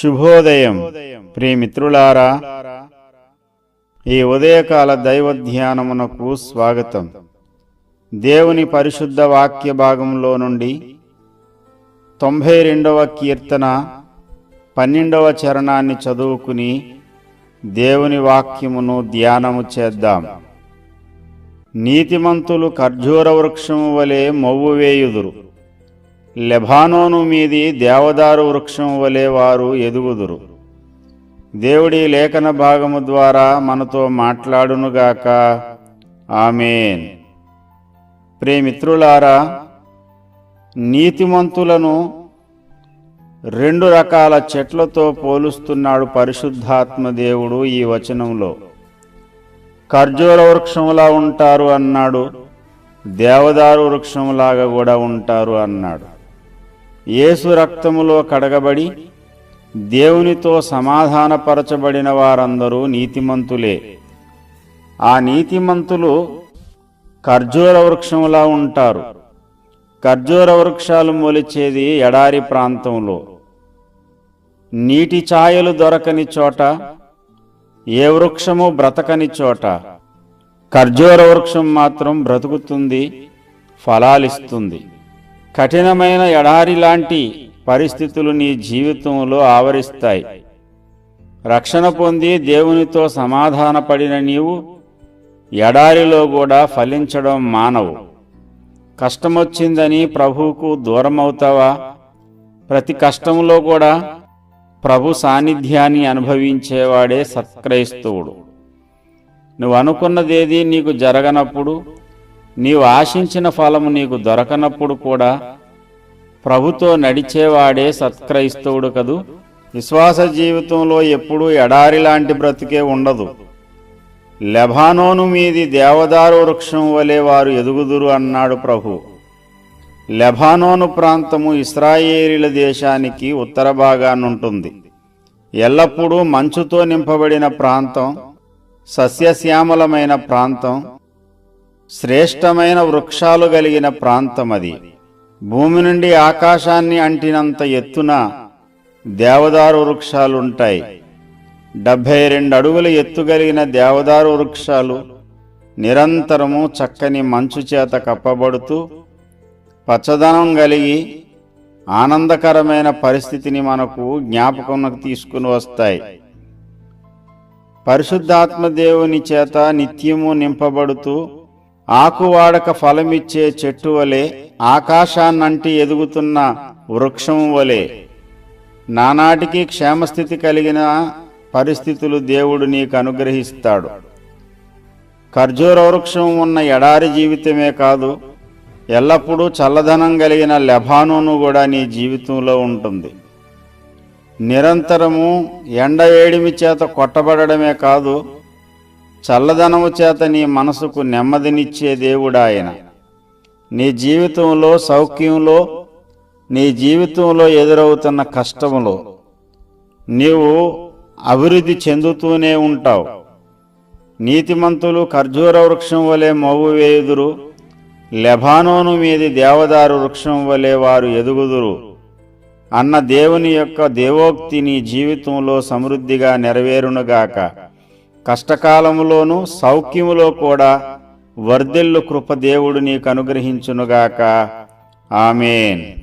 శుభోదయం. ప్రియమిత్రులారా ఈ ఉదయకాల దైవ ధ్యానమునకు స్వాగతం. దేవుని పరిశుద్ధ వాక్య భాగంలో నుండి తొంభై రెండవ కీర్తన పన్నెండవ చరణాన్ని చదువుకుని దేవుని వాక్యమును ధ్యానము చేద్దాం. నీతిమంతులు ఖర్జూర వృక్షము వలె మొవ్వు వేయుదురు. లెబానోను మీది దేవదారు వృక్షం వలె వారు ఎదుగుదురు. దేవుడి లేఖన భాగము ద్వారా మనతో మాట్లాడునుగాక. ఆమెన్. ప్రేమిత్రులారా నీతిమంతులను రెండు రకాల చెట్లతో పోలుస్తున్నాడు పరిశుద్ధాత్మ దేవుడు ఈ వచనంలో. ఖర్జూర వృక్షంలా ఉంటారు అన్నాడు దేవదారు వృక్షంలాగా కూడా ఉంటారు అన్నాడు. యేసు రక్తములో కడగబడి దేవునితో సమాధానపరచబడిన వారందరూ నీతిమంతులే. ఆ నీతిమంతులు ఖర్జూర వృక్షములా ఉంటారు. ఖర్జూర వృక్షాలు మొలిచేది ఎడారి ప్రాంతంలో. నీటి ఛాయలు దొరకని చోట ఏ వృక్షము బ్రతకని చోట ఖర్జూర వృక్షం మాత్రం బ్రతుకుతుంది ఫలాలిస్తుంది. కఠినమైన ఎడారి లాంటి పరిస్థితులు నీ జీవితంలో ఆవరిస్తాయి. రక్షణ పొంది దేవునితో సమాధానపడిన నీవు ఎడారిలో కూడా ఫలించడం మానవు. కష్టమొచ్చిందని ప్రభువుకు దూరమవుతావా? ప్రతి కష్టంలో కూడా ప్రభు సాన్నిధ్యాన్ని అనుభవించేవాడే సత్క్రైస్తవుడు. నువ్వు అనుకున్నదేది నీకు జరగనప్పుడు నీవు ఆశించిన ఫలము నీకు దొరకనప్పుడు కూడా ప్రభుతో నడిచేవాడే సత్క్రైస్తవుడు కదూ? విశ్వాస జీవితంలో ఎప్పుడూ ఎడారి లాంటి బ్రతికే ఉండదు. లెబానోను మీది దేవదారు వృక్షం వలె వారు ఎదుగుదురు అన్నాడు ప్రభు. లెబానోను ప్రాంతము ఇస్రాయేలీల దేశానికి ఉత్తర భాగానుంటుంది. ఎల్లప్పుడూ మంచుతో నింపబడిన ప్రాంతం సస్యశ్యామలమైన ప్రాంతం శ్రేష్టమైన వృక్షాలు కలిగిన ప్రాంతం అది భూమి నుండి ఆకాశాన్ని అంటినంత ఎత్తున దేవదారు వృక్షాలుంటాయి. డెబ్భై రెండు అడుగుల ఎత్తు కలిగిన దేవదారు వృక్షాలు నిరంతరము చక్కని మంచు చేత కప్పబడుతూ పచ్చదనం కలిగి ఆనందకరమైన పరిస్థితిని మనకు జ్ఞాపకంకు తీసుకుని వస్తాయి. పరిశుద్ధాత్మ దేవుని చేత నిత్యము నింపబడుతూ ఆకువాడక ఫలమిచ్చే చెట్టు వలె ఆకాశాన్నంటి ఎదుగుతున్న వృక్షం వలె. నానాటికి క్షేమస్థితి కలిగిన పరిస్థితులు దేవుడు నీకు అనుగ్రహిస్తాడు. ఖర్జూర వృక్షం ఉన్న ఎడారి జీవితమే కాదు ఎల్లప్పుడూ చల్లదనం కలిగిన లెబానోను కూడా నీ జీవితంలో ఉంటుంది. నిరంతరము ఎండ వేడిమి చేత కొట్టబడమే కాదు చల్లదనము చేత నీ మనసుకు నెమ్మదినిచ్చే దేవుడాయన. నీ జీవితంలో సౌఖ్యంలో నీ జీవితంలో ఎదురవుతున్న కష్టములో నీవు అభివృద్ధి చెందుతూనే ఉంటావు. నీతిమంతులు ఖర్జూర వృక్షం వలె మవ్వు వేయుదురు. లెబానోను మీది దేవదారు వృక్షం వలె వారు ఎదుగుదురు. అన్న దేవుని యొక్క దేవోక్తి నీ జీవితంలో సమృద్ధిగా నెరవేరునుగాక. కష్టకాలములోనూ సౌఖ్యములో కూడా వర్ధిల్లు కృపదేవుడు నీకు అనుగ్రహించునుగాక. ఆమెన్.